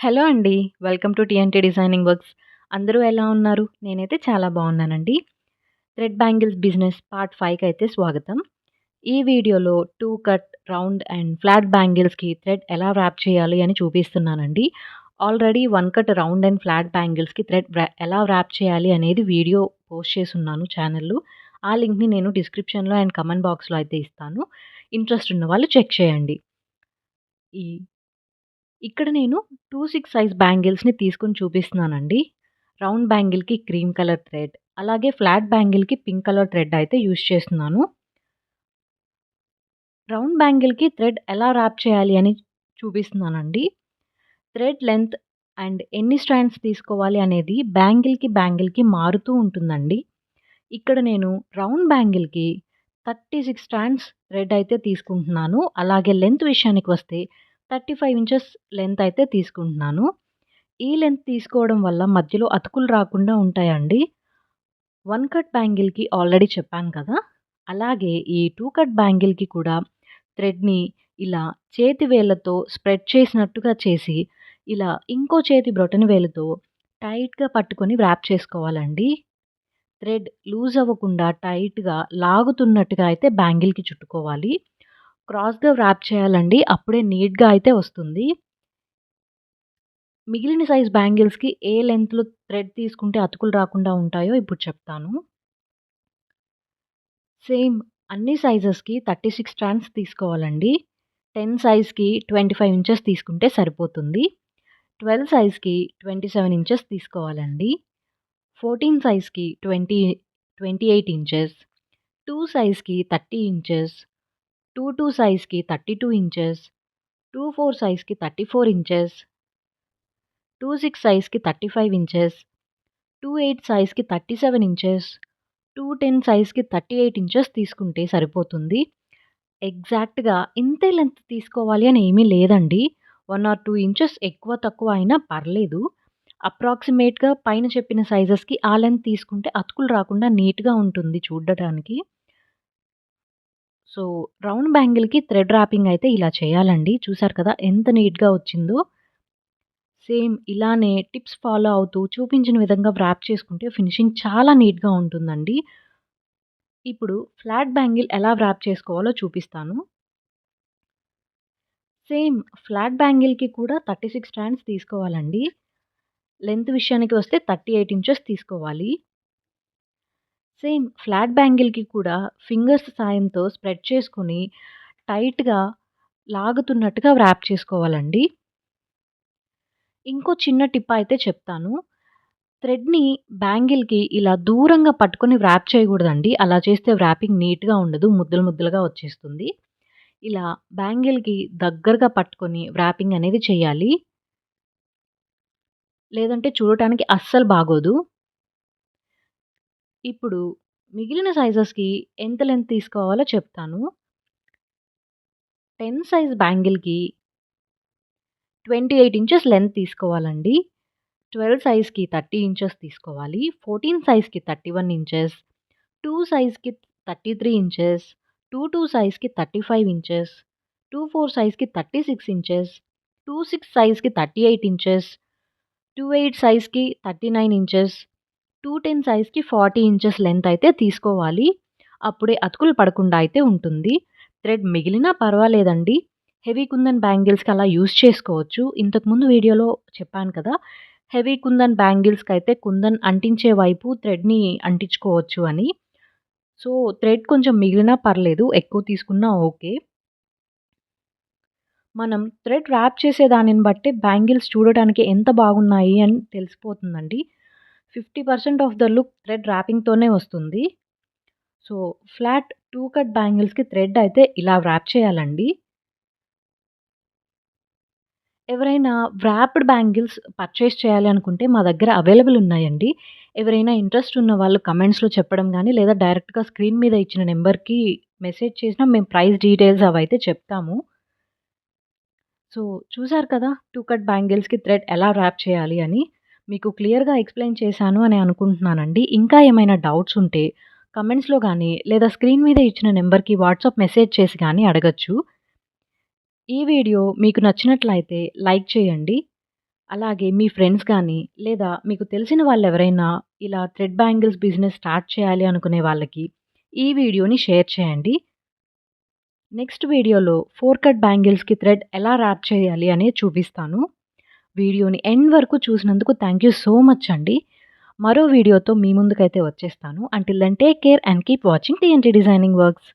Hello అండి. Welcome to TNT designing works. అందరూ ఎలా ఉన్నారు? నేనైతే చాలా బాగున్నానండి. థ్రెడ్ బ్యాంగిల్స్ బిజినెస్ పార్ట్ ఫైవ్కి అయితే స్వాగతం. ఈ వీడియోలో two cut, round and flat బ్యాంగిల్స్‌కి thread ఎలా ర్యాప్ చేయాలి అని చూపిస్తున్నానండి. Already one cut round and flat బ్యాంగిల్స్‌కి thread ఎలా ర్యాప్ చేయాలి అనేది వీడియో పోస్ట్ చేస్తున్నాను ఛానల్‌లో. ఆ లింక్‌ని నేను డిస్క్రిప్షన్‌లో అండ్ కమెంట్ బాక్స్‌లో అయితే ఇస్తాను. ఇంట్రెస్ట్ ఉన్న వాళ్ళు చెక్ చేయండి. ఈ ఇక్కడ నేను 2, 6 సైజ్ బ్యాంగిల్స్‌ని తీసుకుని చూపిస్తున్నానండి. రౌండ్ బ్యాంగిల్‌కి క్రీమ్ కలర్ థ్రెడ్, అలాగే ఫ్లాట్ బ్యాంగిల్‌కి పింక్ కలర్ థ్రెడ్ అయితే యూజ్ చేస్తున్నాను. రౌండ్ బ్యాంగిల్‌కి థ్రెడ్ ఎలా ర్యాప్ చేయాలి అని చూపిస్తున్నానండి. థ్రెడ్ లెంత్ అండ్ ఎన్ని స్ట్రాండ్స్ తీసుకోవాలి అనేది బ్యాంగిల్‌కి, బ్యాంగిల్‌కి మారుతూ ఉంటుందండి. ఇక్కడ నేను రౌండ్ బ్యాంగిల్‌కి 36 స్ట్రాండ్స్ థ్రెడ్ అయితే తీసుకుంటున్నాను. అలాగే లెంత్ విషయానికి వస్తే 35 ఇంచెస్ లెంత్ అయితే తీసుకుంటున్నాను. ఈ లెంత్ తీసుకోవడం వల్ల మధ్యలో అతుకులు రాకుండా ఉంటాయండి. వన్ కట్ బ్యాంగిల్‌కి ఆల్రెడీ చెప్పాను కదా! అలాగే ఈ టూ కట్ బ్యాంగిల్‌కి కూడా థ్రెడ్‌ని ఇలా చేతి వేళ్ళతో స్ప్రెడ్ చేసినట్టుగా చేసి, ఇలా ఇంకో చేతి బ్రొటన్ వేలుతో టైట్‌గా పట్టుకొని వ్రాప్ చేసుకోవాలండి. థ్రెడ్ లూజ్ అవ్వకుండా టైట్‌గా లాగుతున్నట్టుగా అయితే బ్యాంగిల్‌కి చుట్టుకోవాలి. క్రాస్‌గా వ్రాప్ చేయాలండి. అప్పుడే నీట్‌గా అయితే వస్తుంది. మిగిలిన సైజ్ బ్యాంగిల్స్‌కి ఏ లెంత్లో థ్రెడ్ తీసుకుంటే అతుకులు రాకుండా ఉంటాయో ఇప్పుడు చెప్తాను. సేమ్ అన్ని సైజెస్‌కి 36 స్ట్రాండ్స్ తీసుకోవాలండి. 10 సైజ్‌కి 25 ఇంచెస్ తీసుకుంటే సరిపోతుంది. 12 సైజ్‌కి 27 ఇంచెస్ తీసుకోవాలండి. 14 సైజ్‌కి 20 28 ఇంచెస్, టూ సైజ్‌కి 30 ఇంచెస్, 22 సైజ్‌కి 32 ఇంచెస్, 24 సైజ్‌కి 34 ఇంచెస్, 26 సైజ్‌కి 35 ఇంచెస్, 28 సైజ్‌కి 37 ఇంచెస్, 210 సైజ్‌కి 38 ఇంచెస్ తీసుకుంటే సరిపోతుంది. ఎగ్జాక్ట్‌గా ఇంతే లెంత్ తీసుకోవాలి అని ఏమీ లేదండి. వన్ ఆర్ టూ ఇంచెస్ ఎక్కువ తక్కువ అయినా పర్లేదు. అప్రాక్సిమేట్‌గా పైన చెప్పిన సైజెస్‌కి ఆ లెంత్ తీసుకుంటే అతుకులు రాకుండా నీట్‌గా ఉంటుంది చూడడానికి. సో, రౌండ్ బ్యాంగిల్‌కి థ్రెడ్ ర్యాపింగ్ అయితే ఇలా చేయాలండి. చూసారు కదా! ఎంత నీట్‌గా వచ్చిందో. సేమ్ ఇలానే టిప్స్ ఫాలో అవుతూ చూపించిన విధంగా వ్రాప్ చేసుకుంటే ఫినిషింగ్ చాలా నీట్‌గా ఉంటుందండి. ఇప్పుడు ఫ్లాట్ బ్యాంగిల్ ఎలా వ్రాప్ చేసుకోవాలో చూపిస్తాను. సేమ్ ఫ్లాట్ బ్యాంగిల్‌కి కూడా 36 స్ట్రాండ్స్ తీసుకోవాలండి. లెంత్ విషయానికి వస్తే 38 ఇంచెస్ తీసుకోవాలి. సేమ్ ఫ్లాట్ బ్యాంగిల్‌కి కూడా ఫింగర్స్ సాయంతో స్ప్రెడ్ చేసుకొని టైట్‌గా లాగుతున్నట్టుగా వ్రాప్ చేసుకోవాలండి. ఇంకో చిన్న టిప్ అయితే చెప్తాను. థ్రెడ్‌ని బ్యాంగిల్‌కి ఇలా దూరంగా పట్టుకొని వ్రాప్ చేయకూడదండి. అలా చేస్తే వ్రాపింగ్ నీట్‌గా ఉండదు. ముద్దలు ముద్దలుగా వచ్చేస్తుంది. ఇలా బ్యాంగిల్‌కి దగ్గరగా పట్టుకొని వ్రాపింగ్ అనేది చేయాలి. లేదంటే చూడటానికి అస్సలు బాగోదు. ఇప్పుడు మిగిలిన సైజెస్కి ఎంత లెంత్ తీసుకోవాలో చెప్తాను. టెన్ సైజ్ బ్యాంగిల్కి ట్వంటీ ఎయిట్ ఇంచెస్ లెంత్ తీసుకోవాలండి. ట్వెల్వ్ సైజ్కి థర్టీ ఇంచెస్ తీసుకోవాలి. ఫోర్టీన్ సైజ్కి thirty one inches two సైజ్కి thirty three inches two two సైజ్కి thirty five inches two four సైజ్కి thirty six inches two six సైజ్కి thirty eight inches two eight సైజ్కి thirty nine inches 210 సైజ్‌కి 40 inches length అయితే తీసుకోవాలి. అప్పుడే అతుకులు పడకుండా అయితే ఉంటుంది. Thread మిగిలినా పర్వాలేదండి. Heavy kundan బ్యాంగిల్స్‌కి అలా use చేసుకోవచ్చు. ఇంతకుముందు వీడియోలో చెప్పాను కదా! హెవీ కుందన్ బ్యాంగిల్స్కి అయితే కుందన్ అంటించే వైపు థ్రెడ్‌ని అంటించుకోవచ్చు అని. సో, థ్రెడ్ కొంచెం మిగిలినా పర్లేదు. ఎక్కువ తీసుకున్నా ఓకే. మనం థ్రెడ్ ర్యాప్ చేసే దానిని బట్టి బ్యాంగిల్స్ చూడటానికి ఎంత బాగున్నాయి అని తెలిసిపోతుందండి. 50% ఆఫ్ ద లుక్ థ్రెడ్ ర్యాపింగ్తోనే వస్తుంది. సో, ఫ్లాట్ టూ కట్ బ్యాంగిల్స్‌కి థ్రెడ్ అయితే ఇలా వ్రాప్ చేయాలండి. ఎవరైనా వ్రాప్డ్ బ్యాంగిల్స్ పర్చేస్ చేయాలి అనుకుంటే మా దగ్గర అవైలబుల్ ఉన్నాయండి. ఎవరైనా ఇంట్రెస్ట్ ఉన్న వాళ్ళు కమెంట్స్‌లో చెప్పడం కానీ లేదా డైరెక్ట్‌గా స్క్రీన్ మీద ఇచ్చిన నెంబర్కి మెసేజ్ చేసినా మేము ప్రైస్ డీటెయిల్స్ అవైతే చెప్తాము. సో, చూసారు కదా! టూ కట్ బ్యాంగిల్స్‌కి థ్రెడ్ ఎలా వ్రాప్ చేయాలి అని. మీకు క్లియర్‌గా ఎక్స్‌ప్లెయిన్ చేశాను అని అనుకుంటున్నానండి. ఇంకా ఏమైనా డౌట్స్ ఉంటే కమెంట్స్‌లో కానీ లేదా స్క్రీన్ మీద ఇచ్చిన నెంబర్కి వాట్సాప్ మెసేజ్ చేసి కానీ అడగొచ్చు. ఈ వీడియో మీకు నచ్చినట్లయితే లైక్ చేయండి. అలాగే మీ ఫ్రెండ్స్ కానీ లేదా మీకు తెలిసిన వాళ్ళు ఎవరైనా ఇలా థ్రెడ్ బ్యాంగిల్స్ బిజినెస్ స్టార్ట్ చేయాలి అనుకునే వాళ్ళకి ఈ వీడియోని షేర్ చేయండి నెక్స్ట్ వీడియోలో ఫోర్ కట్ బ్యాంగిల్స్కి థ్రెడ్ ఎలా ర్యాప్ చేయాలి అనేది చూపిస్తాను వీడియోని ఎండ్ వరకు చూసినందుకు థ్యాంక్ యూ సో మచ్ అండి. మరో వీడియోతో మీ ముందుకైతే వచ్చేస్తాను. Until then take care and keep watching TNT designing works